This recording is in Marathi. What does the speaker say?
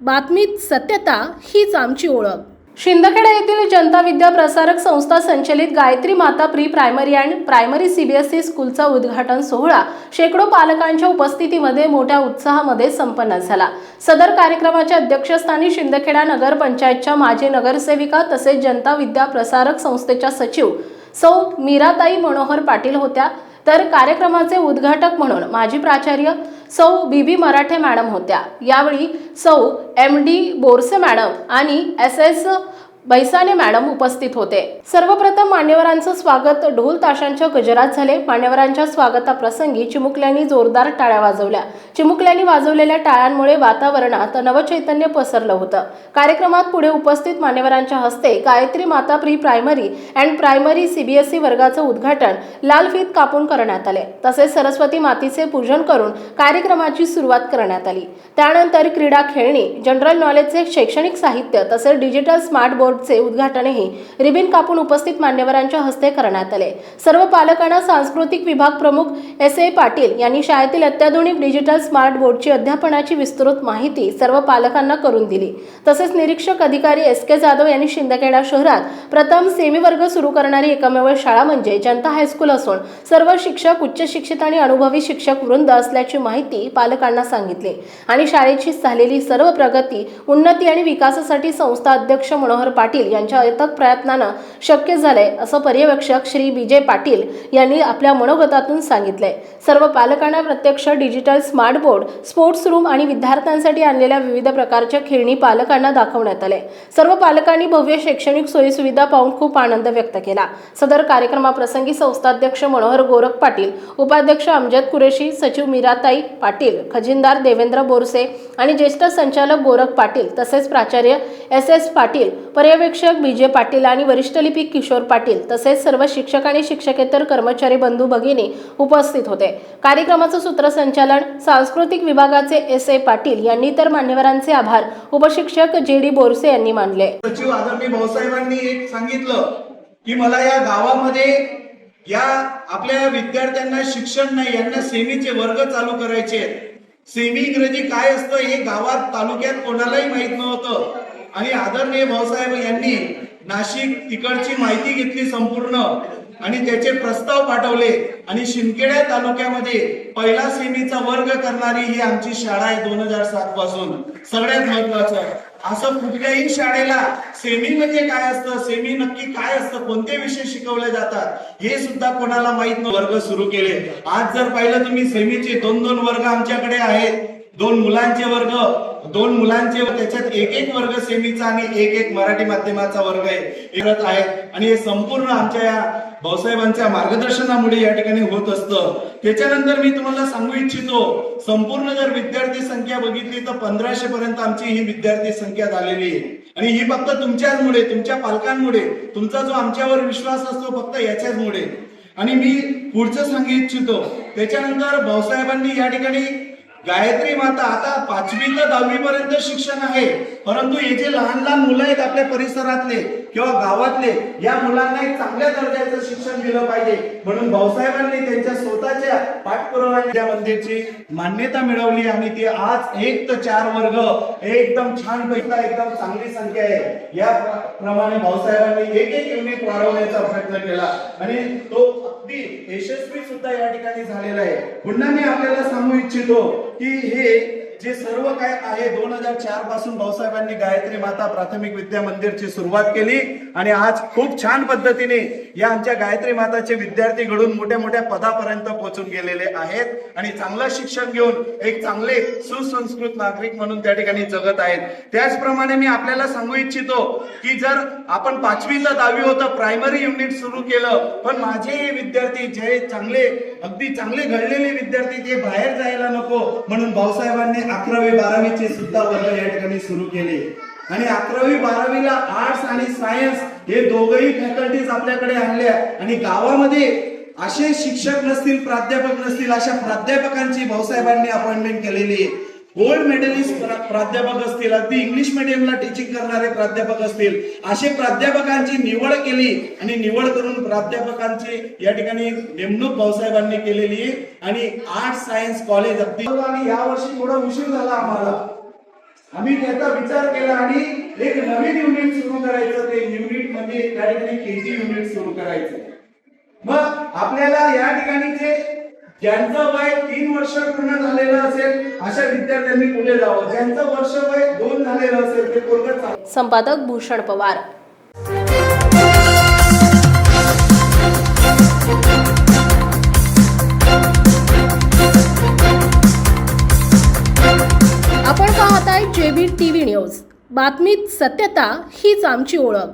बातमीत सत्यता हीच आमची ओळख. शिंदखेडा येथील जनता विद्या प्रसारक संस्था संचलित Gayatri Mata pre primary and primary CBSE स्कूलचा उद्घाटन सोहळा शेकडो पालकांच्या उपस्थितीमध्ये मोठ्या उत्साहामध्ये संपन्न झाला. सदर कार्यक्रमाच्या अध्यक्षस्थानी शिंदखेडा नगरपंचायतच्या माजी नगरसेविका तसेच जनता विद्या प्रसारक संस्थेच्या सचिव सौ मीराताई मनोहर पाटील होत्या. तर कार्यक्रमाचे उद्घाटक म्हणून माजी प्राचार्य सौ बी बी मराठे मॅडम होत्या. यावेळी सौ एम डी बोरसे मॅडम आणि एस एस बैसाने मॅडम उपस्थित होते. सर्वप्रथम मान्यवरांचं स्वागत. ढोल ताशांच्या गजरात झाले. मान्यवरांच्या स्वागताप्रसंगी चिमुकल्यांनी जोरदार टाळ्या वाजवल्या. चिमुकल्यांनी वाजवलेल्या टाळ्यांमुळे वातावरणात नवचैतन्य पसरलं होतं. कार्यक्रमात पुढे उपस्थित मान्यवरांच्या हस्ते Gayatri Mata pre primary and primary CBSE वर्गाचं उद्घाटन लाल फीत कापून करण्यात आले. तसेच सरस्वती मातीचे पूजन करून कार्यक्रमाची सुरुवात करण्यात आली. त्यानंतर क्रीडा खेळणी जनरल नॉलेजचे शैक्षणिक साहित्य तसेच डिजिटल स्मार्ट बोर्डचे उद्घाटनही रिबिन कापून उपस्थित मान्यवरांच्या हस्ते करण्यात आले. सर्व पालकांना सांस्कृतिक विभाग प्रमुख एस ए पाटील यांनी शाळेतील अत्याधुनिक डिजिटल स्मार्ट बोर्डची अध्यापनाची विस्तृत माहिती सर्व पालकांना करून दिली. तसेच निरीक्षक अधिकारी एस के जाधव यांनी शिंदखेडा शहरात प्रथम सेमी वर्ग सुरू करणारी एकमेव शाळा म्हणजे जनता हायस्कूल असून सर्व शिक्षक उच्च शिक्षित आणि अनुभवी शिक्षक वृंद असल्याची माहिती पालकांना सांगितली. आणि शाळेची झालेली सर्व प्रगती उन्नती आणि विकासासाठी संस्था अध्यक्ष मनोहर पाटील यांच्या अथक प्रयत्नानं शक्य झालंय असं पर्यवेक्षक श्री विजय पाटील यांनी आपल्या मनोगतातून सांगितलंय. सर्व पालकांना प्रत्यक्ष digital smart board sports room आणि विद्यार्थ्यांसाठी आणलेल्या विविध प्रकारच्या खेळणी पालकांना दाखवण्यात आले. सर्व पालकांनी भव्य शैक्षणिक सोयीसुविधा पाहून खूप आनंद व्यक्त केला. सदर कार्यक्रमाप्रसंगी संस्थाध्यक्ष मनोहर गोरख पाटील उपाध्यक्ष अमजद कुरेशी सचिव मीराताई पाटील खजिनदार देवेंद्र बोरसे आणि ज्येष्ठ संचालक गोरख पाटील तसेच प्राचार्य एस एस पाटील पर्यवेक्षक विजय पाटील आणि वरिष्ठ लिपिक किशोर पाटील तसेच सर्व शिक्षक आणि शिक्षकेतर कर्मचारी बंधू भगिनी उपस्थित होते. कार्यक्रमाचं सूत्रसंचालन सांस्कृतिक विभागाचे एस ए पाटील यांनी तर मान्यवरांचे आभार उपशिक्षक जे डी बोरसे यांनी मानले. सचिव आदरणीय भाऊसाहेबांनी एक सांगितलं की मला या गावामध्ये या आपल्या विद्यार्थ्यांना शिक्षण नाही यांना सेमीचे वर्ग चालू करायचे सेमी इंग्रजी काय असतं हे गावात तालुक्यात कोणालाही माहीत नव्हतं. आणि आदरणीय भाऊसाहेब यांनी नाशिक तिकडची माहिती घेतली संपूर्ण आणि त्याचे प्रस्ताव पाठवले. आणि शिंदखेड्या तालुक्यामध्ये पहिला सेमीचा वर्ग करणारी ही आमची शाळा आहे दोन हजार सात पासून. सगळ्यात महत्वाचं असं कुठल्याही शाळेला सेमी म्हणजे काय असतं सेमी नक्की काय असतं कोणते विषय शिकवले जातात हे सुद्धा कोणाला माहीत न वर्ग सुरू केले. आज जर पाहिलं तुम्ही सेमीचे दोन दोन वर्ग आमच्याकडे आहेत. दोन मुलांचे वर्ग दोन मुलांचे त्याच्यात एक एक वर्ग सेमीचा आणि एक एक मराठी माध्यमाचा वर्ग आहे. करत आहेत. आणि हे संपूर्ण आमच्या या भाऊसाहेबांच्या मार्गदर्शनामुळे या ठिकाणी होत असतं. त्याच्यानंतर मी तुम्हाला सांगू इच्छितो संपूर्ण जर विद्यार्थी संख्या बघितली तर पंधराशे पर्यंत आमची ही विद्यार्थी संख्या झालेली आहे. आणि ही फक्त तुमच्याचमुळे तुमच्या पालकांमुळे तुमचा जो आमच्यावर विश्वास असतो फक्त याच्याचमुळे. आणि मी पुढचं सांगू इच्छितो त्याच्यानंतर भाऊसाहेबांनी या ठिकाणी गायत्री माता आता पाचवी ते दहावी पर्यंत शिक्षण आहे. परंतु हे जे लहान लहान मुलं आहेत आपल्या परिसरातले किंवा गावातले या मुलांना एक चांगल्या दर्जाचं शिक्षण दिलं पाहिजे. म्हणून भाऊसाहेबांनी त्यांच्या स्वतःच्या पाठपुराव्या मंदिरची मान्यता मिळवली आणि ते आज एक ते चार वर्ग एकदम छान पैसा एकदम चांगली संख्या आहे. या प्रमाणे भाऊसाहेबांनी एक एक युनिट वाढवण्याचा प्रयत्न केला. आणि तो अगदी यशस्वी सुद्धा या ठिकाणी झालेला आहे. पुन्हा मी आपल्याला सांगू इच्छितो की हे जे सर्व काय आहे दोन हजार चारपासून भाऊसाहेबांनी गायत्री माता प्राथमिक विद्या मंदिरची सुरुवात केली आणि आज खूप छान पद्धतीने या आमच्या गायत्री माताचे विद्यार्थी घडून मोठ्या मोठ्या पदापर्यंत पोहोचून गेलेले आहेत आणि चांगलं शिक्षण घेऊन एक चांगले सुसंस्कृत नागरिक म्हणून त्या ठिकाणी जगत आहेत. त्याचप्रमाणे मी आपल्याला सांगू इच्छितो की जर आपण पाचवी दहावी होतं प्रायमरी युनिट सुरू केलं पण माझे हे विद्यार्थी जे चांगले अगदी चांगले घडलेले विद्यार्थी ते बाहेर जायला नको म्हणून भाऊसाहेबांनी अकरावी बारावीचे सुद्धा वर्ग या ठिकाणी सुरू केले. आणि अकरावी बारावीला आर्ट्स आणि सायन्स हे दोघही फॅकल्टीज आपल्याकडे आणल्या. आणि गावामध्ये असे शिक्षक नसतील प्राध्यापक नसतील अशा प्राध्यापकांची भाऊसाहेबांनी अपॉइंटमेंट केलेली आहे. गोल्ड मेडलिस्ट प्राध्यापक असतील अगदी इंग्लिश मिडियमला टीचिंग करणारे प्राध्यापक असतील असे प्राध्यापकांची निवड केली आणि निवड करून प्राध्यापकांची या ठिकाणी नेमणूक भाऊसाहेबांनी केलेली आहे. आणि आर्ट सायन्स कॉलेज अगदी आणि या वर्षी थोडा उशीर झाला आम्हाला. आम्ही त्याचा विचार केला आणि एक नवीन युनिट सुरू करायचं ते युनिट म्हणजे त्या ठिकाणी केजी युनिट सुरू करायचं. मग आपल्याला या ठिकाणी जे ज्यांचं वय तीन वर्ष पूर्ण झालेलं असेल अशा विद्यार्थ्यांनी पुढे जावं. ज्यांचं वर्ष वय दोन झालेलं असेल ते पोरग संपादक भूषण पवार. आपण पाहत आहे जेबी टीव्ही न्यूज. बातमीत सत्यता हीच आमची ओळख.